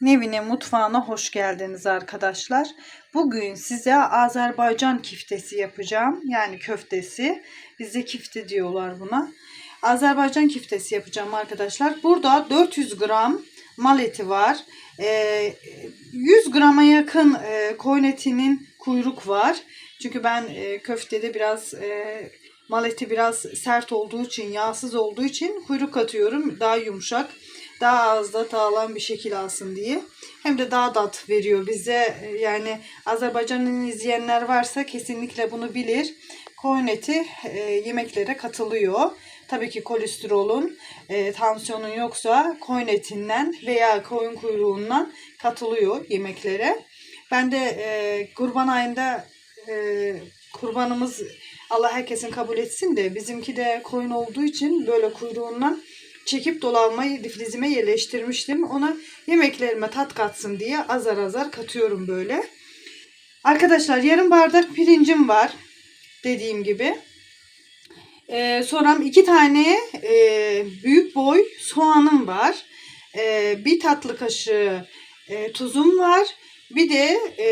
Nevine mutfağına hoş geldiniz arkadaşlar. Bugün size Azerbaycan kiftesi yapacağım. Yani köftesi. Bize kifte diyorlar buna. Azerbaycan kiftesi yapacağım arkadaşlar. Burada 400 gram mal eti var. Ee, 100 grama yakın e, koyun etinin kuyruk var. Çünkü ben e, köftede biraz e, mal eti biraz sert olduğu için, yağsız olduğu için kuyruk atıyorum. Daha yumuşak daha az da dağılan bir şekil alsın diye. Hem de daha tat veriyor bize. Yani Azerbaycan'ın izleyenler varsa kesinlikle bunu bilir. Koyun eti e, yemeklere katılıyor. Tabii ki kolesterolün, e, tansiyonun yoksa koyun etinden veya koyun kuyruğundan katılıyor yemeklere. Ben de e, kurban ayında e, kurbanımız Allah herkesin kabul etsin de bizimki de koyun olduğu için böyle kuyruğundan çekip dolabıma difrizime yerleştirmiştim. Ona yemeklerime tat katsın diye azar azar katıyorum böyle. Arkadaşlar yarım bardak pirincim var. Dediğim gibi. Ee, sonra iki tane e, büyük boy soğanım var. Ee, bir tatlı kaşığı e, tuzum var. Bir de e,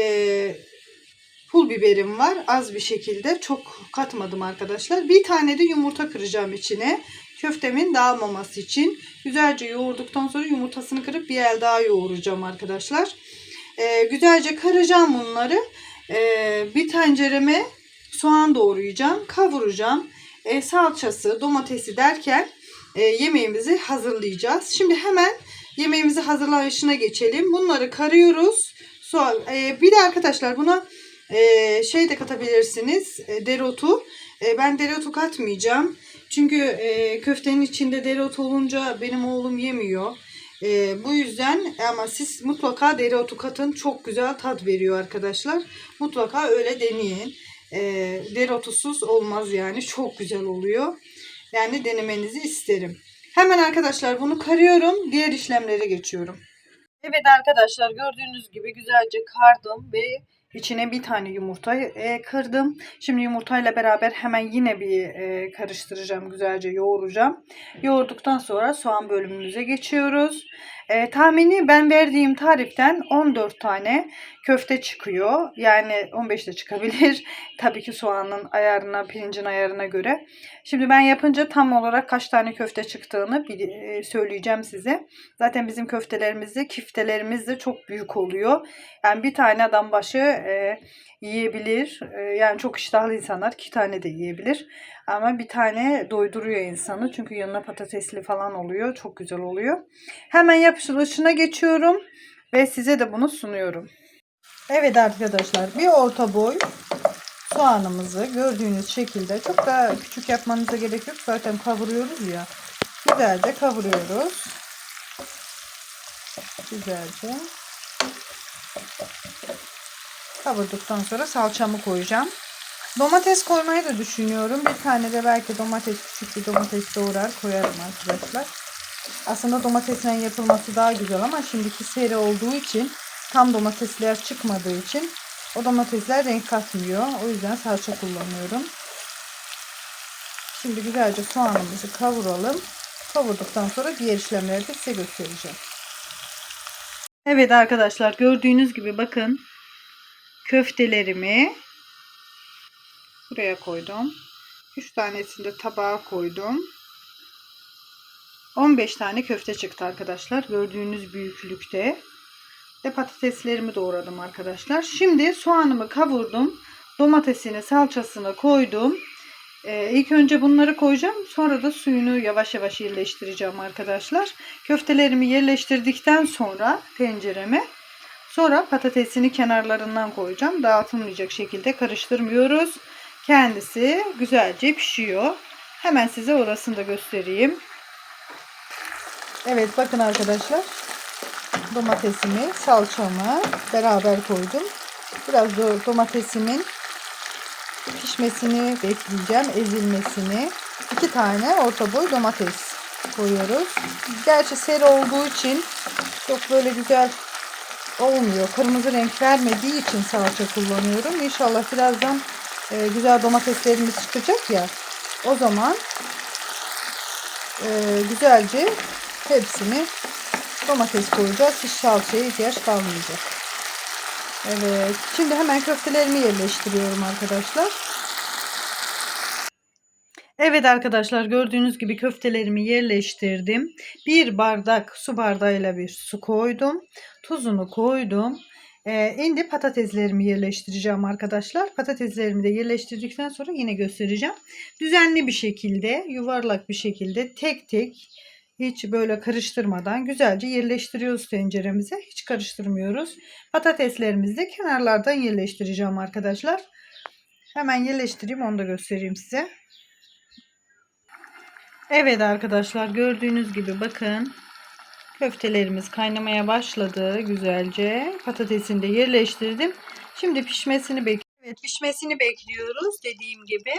pul biberim var. Az bir şekilde. Çok katmadım arkadaşlar. Bir tane de yumurta kıracağım içine köftemin dağılmaması için güzelce yoğurduktan sonra yumurtasını kırıp bir el daha yoğuracağım arkadaşlar. Ee, güzelce karacağım bunları. Ee, bir tencereme soğan doğrayacağım, kavuracağım. Ee, salçası, domatesi derken e, yemeğimizi hazırlayacağız. Şimdi hemen yemeğimizi hazırlayışına geçelim. Bunları karıyoruz. Soğan, e, bir de arkadaşlar buna e, şey de katabilirsiniz. E, dereotu. E, ben dereotu katmayacağım. Çünkü e, köftenin içinde dereotu olunca benim oğlum yemiyor. E, bu yüzden ama siz mutlaka dereotu katın. Çok güzel tat veriyor arkadaşlar. Mutlaka öyle deneyin. E, dereotusuz olmaz yani. Çok güzel oluyor. Yani denemenizi isterim. Hemen arkadaşlar bunu karıyorum. Diğer işlemlere geçiyorum. Evet arkadaşlar gördüğünüz gibi güzelce kardım ve İçine bir tane yumurta e, kırdım. Şimdi yumurtayla beraber hemen yine bir e, karıştıracağım. Güzelce yoğuracağım. Yoğurduktan sonra soğan bölümümüze geçiyoruz. E, tahmini ben verdiğim tariften 14 tane köfte çıkıyor. Yani 15 de çıkabilir. Tabii ki soğanın ayarına, pirincin ayarına göre. Şimdi ben yapınca tam olarak kaç tane köfte çıktığını e, söyleyeceğim size. Zaten bizim köftelerimiz de kiftelerimiz de çok büyük oluyor. Yani bir tane adam başı e, yiyebilir. E, yani çok iştahlı insanlar iki tane de yiyebilir. Ama bir tane doyduruyor insanı. Çünkü yanına patatesli falan oluyor. Çok güzel oluyor. Hemen yapışılışına geçiyorum. Ve size de bunu sunuyorum. Evet arkadaşlar bir orta boy soğanımızı gördüğünüz şekilde çok da küçük yapmanıza gerek yok. Zaten kavuruyoruz ya. Güzelce kavuruyoruz. Güzelce. Kavurduktan sonra salçamı koyacağım. Domates koymayı da düşünüyorum. Bir tane de belki domates küçük bir domates doğrar koyarım arkadaşlar. Aslında domatesle yapılması daha güzel ama şimdiki seri olduğu için tam domatesler çıkmadığı için o domatesler renk katmıyor. O yüzden salça kullanıyorum. Şimdi güzelce soğanımızı kavuralım. Kavurduktan sonra diğer işlemleri de size göstereceğim. Evet arkadaşlar gördüğünüz gibi bakın köftelerimi buraya koydum. 3 tanesini de tabağa koydum. 15 tane köfte çıktı arkadaşlar. Gördüğünüz büyüklükte. Ve patateslerimi doğradım arkadaşlar. Şimdi soğanımı kavurdum. Domatesini, salçasını koydum. Ee, ilk önce bunları koyacağım. Sonra da suyunu yavaş yavaş yerleştireceğim arkadaşlar. Köftelerimi yerleştirdikten sonra tencereme sonra patatesini kenarlarından koyacağım. Dağıtılmayacak şekilde karıştırmıyoruz. Kendisi güzelce pişiyor. Hemen size orasını da göstereyim. Evet bakın arkadaşlar. Domatesimi, salçamı beraber koydum. Biraz da domatesimin pişmesini bekleyeceğim. Ezilmesini. İki tane orta boy domates koyuyoruz. Gerçi seri olduğu için çok böyle güzel olmuyor. Kırmızı renk vermediği için salça kullanıyorum. İnşallah birazdan e, güzel domateslerimiz çıkacak ya. O zaman e, güzelce hepsini domates koyacağız. Hiç salçaya ihtiyaç kalmayacak. Evet. Şimdi hemen köftelerimi yerleştiriyorum arkadaşlar. Evet arkadaşlar gördüğünüz gibi köftelerimi yerleştirdim. Bir bardak su bardağıyla bir su koydum. Tuzunu koydum. Ee, şimdi patateslerimi yerleştireceğim arkadaşlar. Patateslerimi de yerleştirdikten sonra yine göstereceğim. Düzenli bir şekilde, yuvarlak bir şekilde tek tek hiç böyle karıştırmadan güzelce yerleştiriyoruz tenceremize. Hiç karıştırmıyoruz. Patateslerimizi de kenarlardan yerleştireceğim arkadaşlar. Hemen yerleştireyim onu da göstereyim size. Evet arkadaşlar gördüğünüz gibi bakın köftelerimiz kaynamaya başladı güzelce. Patatesini de yerleştirdim. Şimdi pişmesini bekliyoruz. Evet pişmesini bekliyoruz dediğim gibi.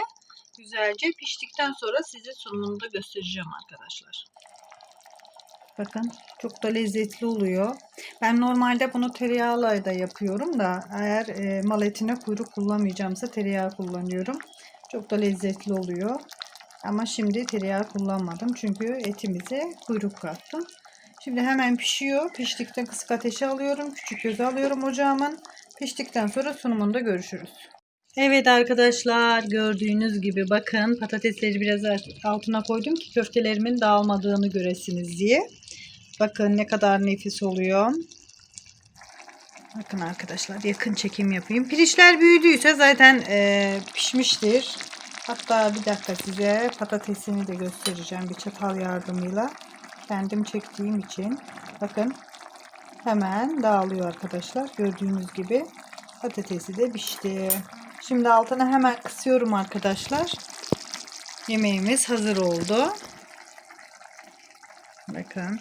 Güzelce piştikten sonra size sunumunu da göstereceğim arkadaşlar. Bakın çok da lezzetli oluyor. Ben normalde bunu tereyağıyla da yapıyorum da eğer e, mal etine kuyruk kullanmayacağımsa tereyağı kullanıyorum. Çok da lezzetli oluyor. Ama şimdi tereyağı kullanmadım çünkü etimize kuyruk kattım. Şimdi hemen pişiyor. Piştikten kısık ateşe alıyorum. Küçük göze alıyorum ocağımın. Piştikten sonra sunumunda görüşürüz. Evet arkadaşlar gördüğünüz gibi bakın patatesleri biraz altına koydum ki köftelerimin dağılmadığını göresiniz diye. Bakın ne kadar nefis oluyor. Bakın arkadaşlar yakın çekim yapayım. Pirinçler büyüdüyse zaten e, pişmiştir. Hatta bir dakika size patatesini de göstereceğim bir çatal yardımıyla. Kendim çektiğim için. Bakın hemen dağılıyor arkadaşlar. Gördüğünüz gibi patatesi de pişti. Şimdi altına hemen kısıyorum arkadaşlar. Yemeğimiz hazır oldu. Bakın.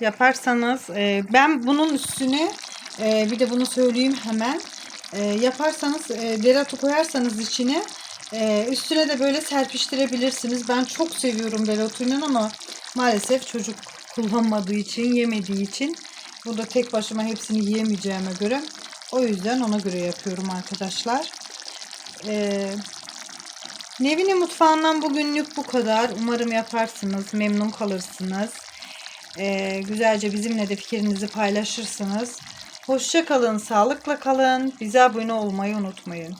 Yaparsanız e, ben bunun üstüne e, bir de bunu söyleyeyim hemen. E, yaparsanız e, dereotu koyarsanız içine e, üstüne de böyle serpiştirebilirsiniz. Ben çok seviyorum dereotuyla ama maalesef çocuk kullanmadığı için yemediği için burada tek başıma hepsini yiyemeyeceğime göre o yüzden ona göre yapıyorum arkadaşlar. Ee, Nevine mutfağından bugünlük bu kadar. Umarım yaparsınız. Memnun kalırsınız. Ee, güzelce bizimle de fikrinizi paylaşırsınız. Hoşça kalın. Sağlıkla kalın. Bize abone olmayı unutmayın.